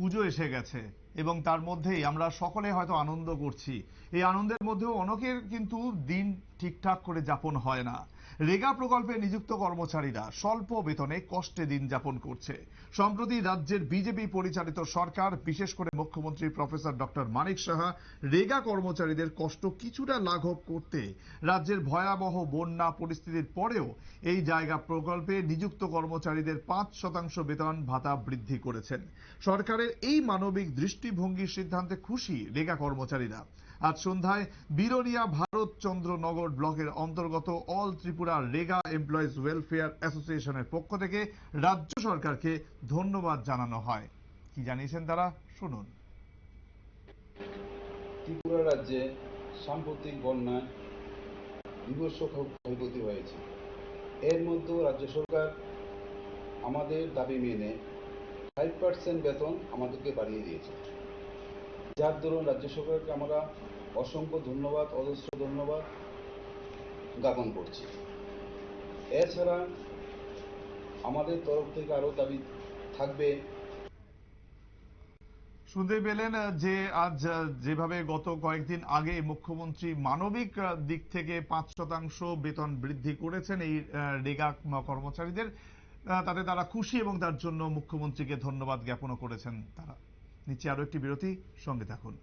পুজো এসে গেছে এবং তার মধ্যেই আমরা সকলে হয়তো আনন্দ করছি। এই আনন্দের মধ্যেও অনেকের কিন্তু দিন ঠিকঠাক করে যাপন হয় না। রেগা প্রকল্পে নিযুক্ত কর্মচারীরা স্বল্প বেতনে কষ্টে দিন যাপন করছে। সম্প্রতি রাজ্যের বিজেপি পরিচালিত সরকার, বিশেষ করে মুখ্যমন্ত্রী প্রফেসর ডক্টর মানিক সাহা, রেগা কর্মচারীদের কষ্ট কিছুটা লাঘব করতে রাজ্যের ভয়াবহ বন্যা পরিস্থিতির পরেও এই জায়গা প্রকল্পে নিযুক্ত কর্মচারীদের পাঁচ শতাংশ বেতন ভাতা বৃদ্ধি করেছেন। সরকারের এই মানবিক দৃষ্টিভঙ্গির সিদ্ধান্তে খুশি রেগা কর্মচারীরা। আজ সন্ধ্যায় বিরোনিয়া ভারতচন্দ্রনগর ব্লকের অন্তর্গত all Tripura REGA employees welfare অ্যাসোসিয়েশনের পক্ষ থেকে রাজ্য সরকারকে ধন্যবাদ জানানো হয়। কি জানিয়েছেন তারা? শুনুন। ত্রিপুরা রাজ্যে সাম্প্রতিক বন্যায় বিভৎস ক্ষয়ক্ষতি হয়েছে। এর মধ্যেও রাজ্য সরকার আমাদের দাবি মেনে ফাইভ পার্সেন্ট বেতন আমাদেরকে বাড়িয়ে দিয়েছে। যার দরুন রাজ্য সরকারকে আমরা অসংখ্য ধন্যবাদ, অজস্র ধন্যবাদ জ্ঞাপন করছি। এছাড়া আমাদের তরফ থেকে আরও দাবি থাকবে। শুনতে পেলেন যে আজ যেভাবে গত কয়েকদিন আগে মুখ্যমন্ত্রী মানবিক দিক থেকে পাঁচ শতাংশ বেতন বৃদ্ধি করেছেন এই রেগা কর্মচারীদের তাতে তারা খুশি এবং তার জন্য মুখ্যমন্ত্রীকে ধন্যবাদ জ্ঞাপনও করেছেন তারা। নিচে আরও একটি বিরতি, সঙ্গে থাকুন।